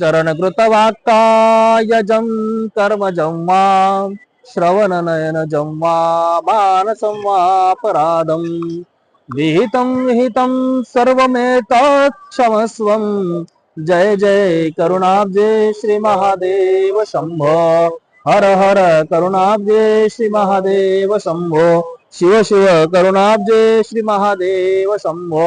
चरणकृतवाक्कायजं कर्मजं वा श्रवणनयनजं वा मानसं वापराधं विहितं विहितं सर्वमेतत्क्षमस्वं। जय जय करुणाब्जे श्रीमहादेव शम्भो हर हर करुणाब्जे श्रीमहादेव शम्भो शिव शिव करुणाब्जे श्रीमहादेव शम्भो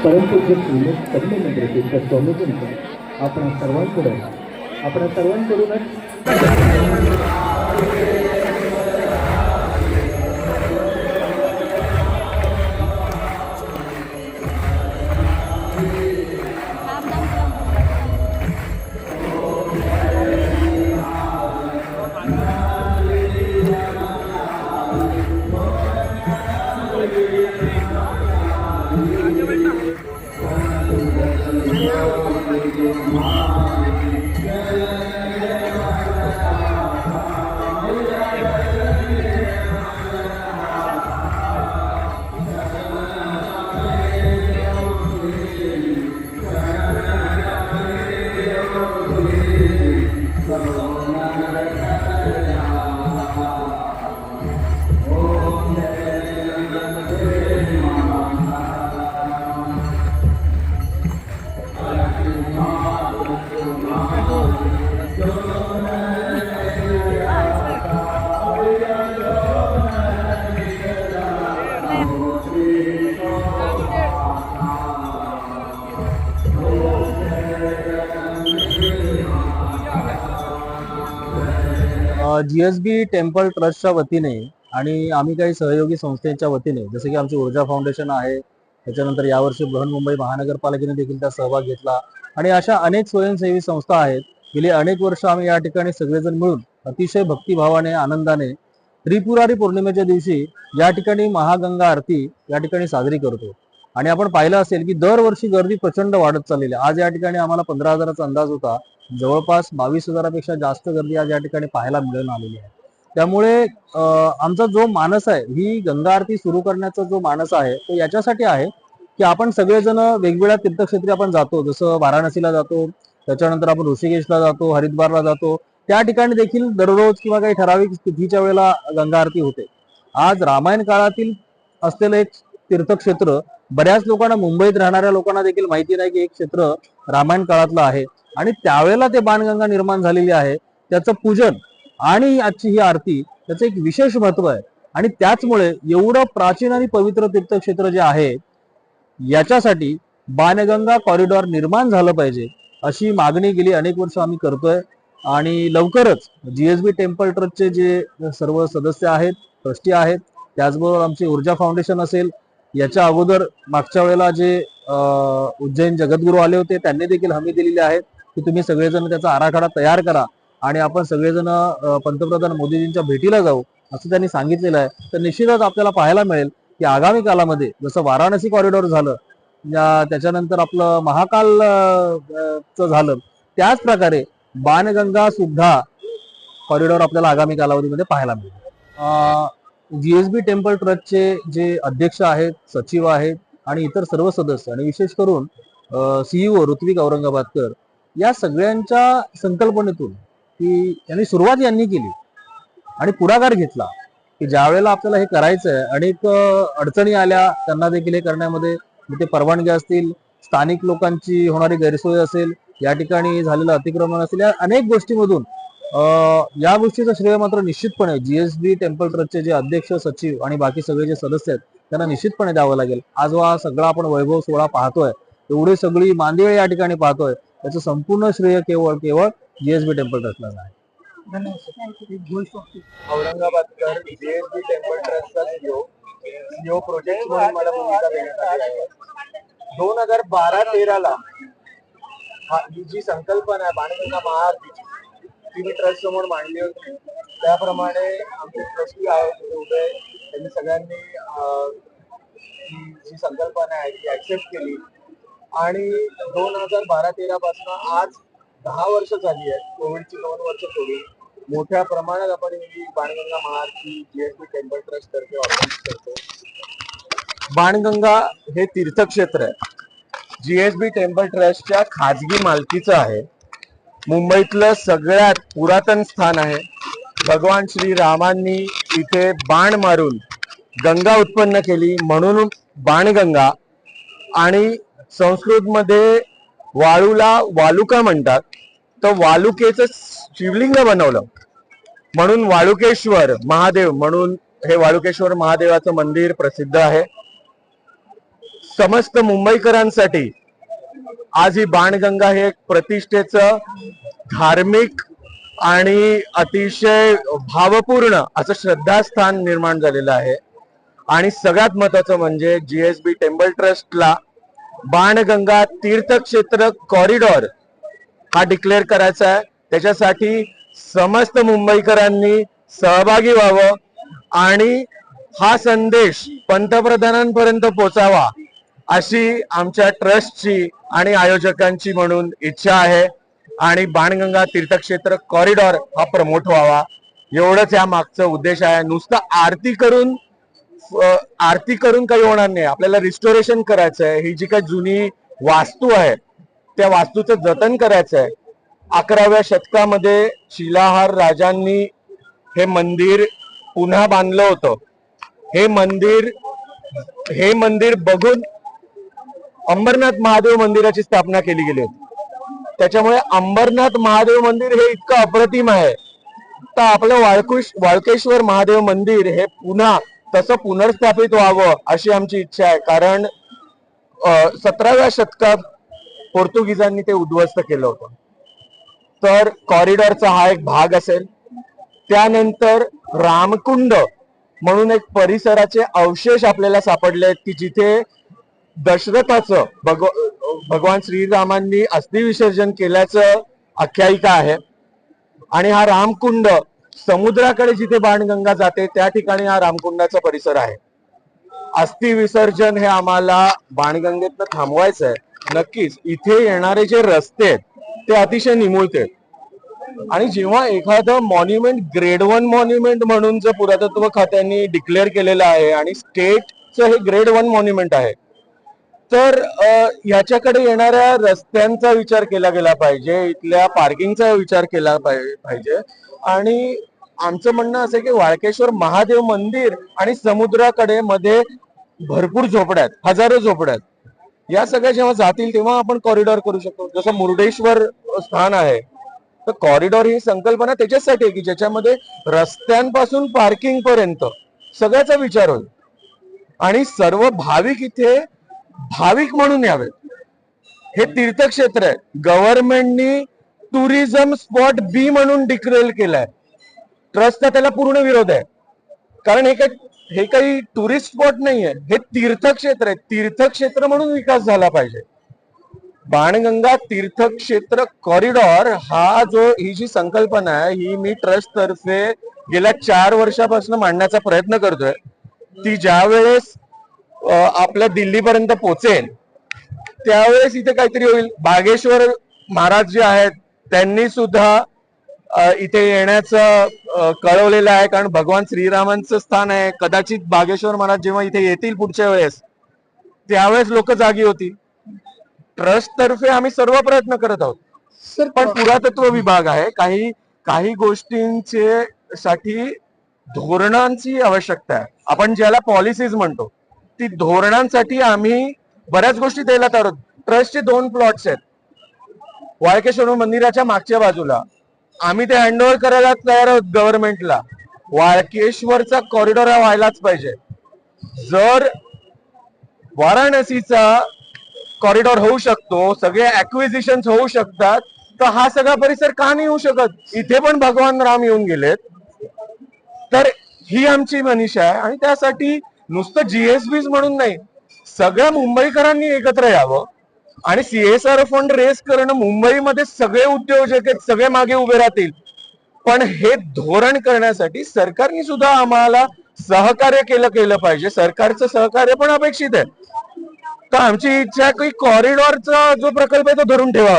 परंतु जे श्रीमंत कन्या मंदिराचे स्वामीजन आपण सर्वांकडून आपण सर्वांकडूनच जीएसबी टेम्पल ट्रस्टच्या वतीने आणि आम्ही काही सहयोगी संस्थेच्या वतीने जसे की आमची ऊर्जा फाउंडेशन आहे त्याच्यानंतर यावर्षी बृहन्मुंबई महानगरपालिकेने देखील त्या सहभाग घेतला. आणि अशा अनेक स्वयंसेवी संस्था आहेत. गेली अनेक वर्ष आम्ही या ठिकाणी सगळेजण मिळून अतिशय भक्तिभावाने आनंदाने त्रिपुरारी पौर्णिमेच्या दिवशी या ठिकाणी महागंगा आरती या ठिकाणी साजरी करतो. आणि आपण पाहिलं असेल की दरवर्षी गर्दी प्रचंड वाढत चाललेली आहे. आज या ठिकाणी आम्हाला पंधरा हजाराचा अंदाज होता. जवळपास बावीस हजारापेक्षा जास्त गर्दी आज या ठिकाणी पाहायला मिळून आलेली आहे. त्यामुळे आमचा जो मानस आहे ही गंगा आरती सुरू करण्याचा जो मानस आहे तो याच्यासाठी आहे की आपण सगळेजण वेगवेगळ्या तीर्थक्षेत्री आपण जातो. जसं वाराणसीला जातो त्याच्यानंतर आपण ऋषिकेशला जातो हरिद्वारला जातो. त्या ठिकाणी देखील दररोज किंवा काही ठराविक तिथीच्या वेळेला गंगा आरती होते. आज रामायण काळातील असलेलं एक तीर्थक्षेत्र बऱ्याच लोकांना मुंबईत राहणाऱ्या लोकांना देखील माहिती नाही की एक क्षेत्र रामायण काळातलं आहे. आणि त्यावेळेला ते बाणगंगा निर्माण झालेली आहे. त्याचं पूजन आणि आजची ही आरती त्याचं एक विशेष महत्त्व आहे. आणि त्याचमुळे एवढं प्राचीन आणि पवित्र तीर्थक्षेत्र जे आहे याच्यासाठी बाणगंगा कॉरिडॉर निर्माण झालं पाहिजे अशी मागणी गेली अनेक वर्ष आम्ही करतोय. आणि लवकरच जीएसबी टेम्पल ट्रस्टचे जे सर्व सदस्य आहेत ट्रस्टी आहेत त्याचबरोबर आमचे ऊर्जा फाउंडेशन असेल याच्या अगोदर मागच्या वेळेला जे उज्जैन जगद्गुरू आले होते त्यांनी देखील हमी दिलेली आहे की तुम्ही सगळेजण त्याचा आराखडा तयार करा आणि आपण सगळेजण पंतप्रधान मोदीजींच्या भेटीला जाऊ असं त्यांनी सांगितलेलं आहे. तर निश्चितच आपल्याला पाहायला मिळेल की आगामी कालामध्ये जसं वाराणसी कॉरिडॉर झालं त्याच्यानंतर आपलं महाकाल झालं त्याच प्रकारे बाणगंगा सुद्धा कॉरिडॉर आपल्याला आगामी कालावधीमध्ये पाहायला मिळेल. जीएसबी टेम्पल ट्रस्टचे जे अध्यक्ष आहेत सचिव आहेत आणि इतर सर्व सदस्य आणि विशेष करून सीईओ ऋत्विक औरंगाबादकर या सगळ्यांच्या संकल्पनेतून की यांनी सुरुवात यांनी केली आणि पुढाकार घेतला की ज्या वेळेला आपल्याला हे करायचं आहे अनेक अडचणी आल्या त्यांना देखील हे करण्यामध्ये ते परवानगी असतील स्थानिक लोकांची होणारी गैरसोय असेल या ठिकाणी झालेलं अतिक्रमण असेल या अनेक गोष्टीमधून अं, या गोष्टीचं श्रेय मात्र निश्चितपणे जीएसबी टेम्पल ट्रस्टचे जे अध्यक्ष सचिव आणि बाकी सगळे जे सदस्य आहेत त्यांना निश्चितपणे द्यावं लागेल. आज हा सगळा आपण वैभव सोहळा पाहतोय. एवढी सगळी मांदिळे या ठिकाणी पाहतोय. त्याचं संपूर्ण श्रेय केवळ केवळ जीएसबी टेम्पल ट्रस्टला आहे. औरंगाबादकर जीएसबी टेम्पल ट्रस्टचा सीओ सीओ प्रोजेक्ट म्हणून मला भूमिका देण्यात आली आहे. दोन हजार बारा तेराला हा ही जी संकल्पना आहे बाणगंगा महाआरतीची ती मी ट्रस्ट समोर मांडली होती. त्याप्रमाणे आमचे ट्रस्टी आहेत उभे त्यांनी सगळ्यांनी जी संकल्पना आहे ती ऍक्सेप्ट केली. आणि दोन हजार बारा तेरा पासून आज दहा वर्ष झाली आहेत. कोविडची दोन वर्ष सोडून मोठ्या प्रमाणात आपण ही बाणगंगा महाआरती जीएसबी टेम्पल ट्रस्ट तर्फे ऑर्गनाईज करतो. बाणगंगा हे तीर्थक्षेत्र आहे. जीएसबी टेम्पल ट्रस्टच्या खाजगी मालकीचं आहे. मुंबईतलं सगळ्यात पुरातन स्थान आहे. भगवान श्री रामांनी इथे बाण मारून गंगा उत्पन्न केली. म्हणून बाणगंगा आणि संस्कृत मध्ये वाळूला वालुका म्हणतात. तर वालुकेचं शिवलिंग बनवलं. म्हणून वाळुकेश्वर महादेव म्हणून हे वाळुकेश्वर महादेवाचं मंदिर प्रसिद्ध आहे. समस्त मुंबईकरांसाठी आज ही बाणगंगा हे एक प्रतिष्ठेचं धार्मिक आणि अतिशय भावपूर्ण असं श्रद्धास्थान निर्माण झालेलं आहे. आणि सगळ्यात महत्वाचं म्हणजे जीएसबी टेम्पल ट्रस्टला बाणगंगा तीर्थक्षेत्र कॉरिडॉर हा डिक्लेअर करायचा आहे. त्याच्यासाठी समस्त मुंबईकरांनी सहभागी व्हावं आणि हा संदेश पंतप्रधानांपर्यंत पोचावा अशी आमच्या ट्रस्टची आणि आयोजकांची म्हणून इच्छा आहे. आणि बाणगंगा तीर्थक्षेत्र कॉरिडॉर हा प्रमोट व्हावा. एवढंच या मागचं उद्देश आहे. नुसतं आरती करून आरती करून काही होणार नाही. आपल्याला रिस्टोरेशन करायचं आहे ही जी काही जुनी वास्तू आहे त्या वास्तूचं जतन करायचं आहे अकराव्या शतकामध्ये शिलाहार राजांनी हे मंदिर पुन्हा बांधलं होतं. हे मंदिर हे मंदिर बघून अंबरनाथ महादेव मंदिराची स्थापना केली गेली होती. त्याच्यामुळे अंबरनाथ महादेव मंदिर हे इतकं अप्रतिम आहे. तर आपलं वाळकुश वाळकेश्वर महादेव मंदिर हे पुन्हा तसं पुनर्स्थापित व्हावं अशी आमची इच्छा आहे. कारण सतराव्या शतकात पोर्तुगीजांनी ते उद्ध्वस्त केलं होतं. तर कॉरिडॉरचा हा एक भाग असेल. त्यानंतर रामकुंड म्हणून एक परिसराचे अवशेष आपल्याला सापडले आहेत की जिथे दशरथाचं भगव भगवान श्रीरामांनी अस्थिविसर्जन केल्याचं आख्यायिका आहे. आणि हा रामकुंड समुद्राकडे जिथे बाणगंगा जाते त्या ठिकाणी हा रामकुंडाचा परिसर आहे. अस्थि विसर्जन हे आम्हाला बाणगंगेतनं थांबवायचं आहे नक्कीच इथे येणारे जे रस्ते आहेत ते अतिशय निमुळते आणि जेव्हा एखादं मॉन्युमेंट ग्रेड वन मॉन्युमेंट म्हणून जर पुरातत्व खात्याने डिक्लेअर केलेलं आहे आणि स्टेटचं हे ग्रेड वन मॉन्युमेंट आहे तर ह्याच्याकडे येणाऱ्या रस्त्यांचा विचार केला गेला पाहिजे इथल्या पार्किंगचा विचार केला पाहिजे. आणि आमचं म्हणणं असं आहे की वाळकेश्वर महादेव मंदिर आणि समुद्राकडे मध्ये भरपूर झोपड्या आहेत हजारो झोपड्या आहेत. या सगळ्या जेव्हा जातील तेव्हा आपण कॉरिडॉर करू शकतो. जसं मुर्डेश्वर स्थान आहे तर कॉरिडॉर ही संकल्पना त्याच्यासाठी आहे की ज्याच्यामध्ये रस्त्यांपासून पार्किंग पर्यंत सगळ्याचा विचार होईल. आणि सर्व भाविक इथे भाविक म्हणून यावेत. हे तीर्थक्षेत्र आहे. गव्हर्नमेंटनी टुरिझम स्पॉट बी म्हणून डिक्लेअर केलाय. ट्रस्टचा त्याला पूर्ण विरोध आहे. कारण हे काही हे काही टुरिस्ट स्पॉट नाहीये. हे तीर्थक्षेत्र आहे. तीर्थक्षेत्र म्हणून विकास झाला पाहिजे. बाणगंगा तीर्थक्षेत्र कॉरिडॉर हा जो ही जी संकल्पना आहे ही मी ट्रस्ट तर्फे गेल्या चार वर्षापासून मांडण्याचा प्रयत्न करतोय. ती ज्या वेळेस आपल्या दिल्लीपर्यंत पोचेल. त्यावेळेस इथे काहीतरी होईल. बागेश्वर महाराज जे आहेत त्यांनी सुद्धा इथे येण्याचं कळवलेलं आहे. कारण भगवान श्रीरामांचं स्थान आहे. कदाचित बागेश्वर महाराज जेव्हा इथे येतील पुढच्या वेळेस त्यावेळेस लोक जागी होतील. ट्रस्ट तर्फे आम्ही सर्व प्रयत्न करत आहोत. पण पुरातत्व विभाग आहे. काही काही गोष्टींचे साठी धोरणांची आवश्यकता आहे. आपण ज्याला पॉलिसीज म्हणतो ती धोरणांसाठी आम्ही बऱ्याच गोष्टी द्यायला तयार ट्रस्टचे दोन प्लॉट्स आहेत. वाळकेश्वर मंदिराच्या मागच्या बाजूला. आम्ही ते हँडओव्हर करायला तयार आहोत गव्हर्नमेंटला. वाळकेश्वरचा कॉरिडॉर हा व्हायलाच पाहिजे. जर वाराणसीचा कॉरिडॉर होऊ शकतो सगळे ऍक्विजिशन होऊ शकतात तर हा सगळा परिसर का नाही येऊ शकत? इथे पण भगवान राम येऊन गेलेत. तर ही आमची मनीषा आहे आणि त्यासाठी नुसतं जीएसबीज म्हणून नाही. सगळ्या मुंबईकरांनी एकत्र यावं आणि सीएसआर फंड रेस करणं मुंबईमध्ये सगळे उद्योजक आहेत सगळे मागे उभे राहतील. पण हे धोरण करण्यासाठी सरकारने सुद्धा आम्हाला सहकार्य केलं केलं पाहिजे. सरकारचं सहकार्य पण अपेक्षित आहे. तर आमची इच्छा की कॉरिडॉरचा जो प्रकल्प आहे तो धरून ठेवावा.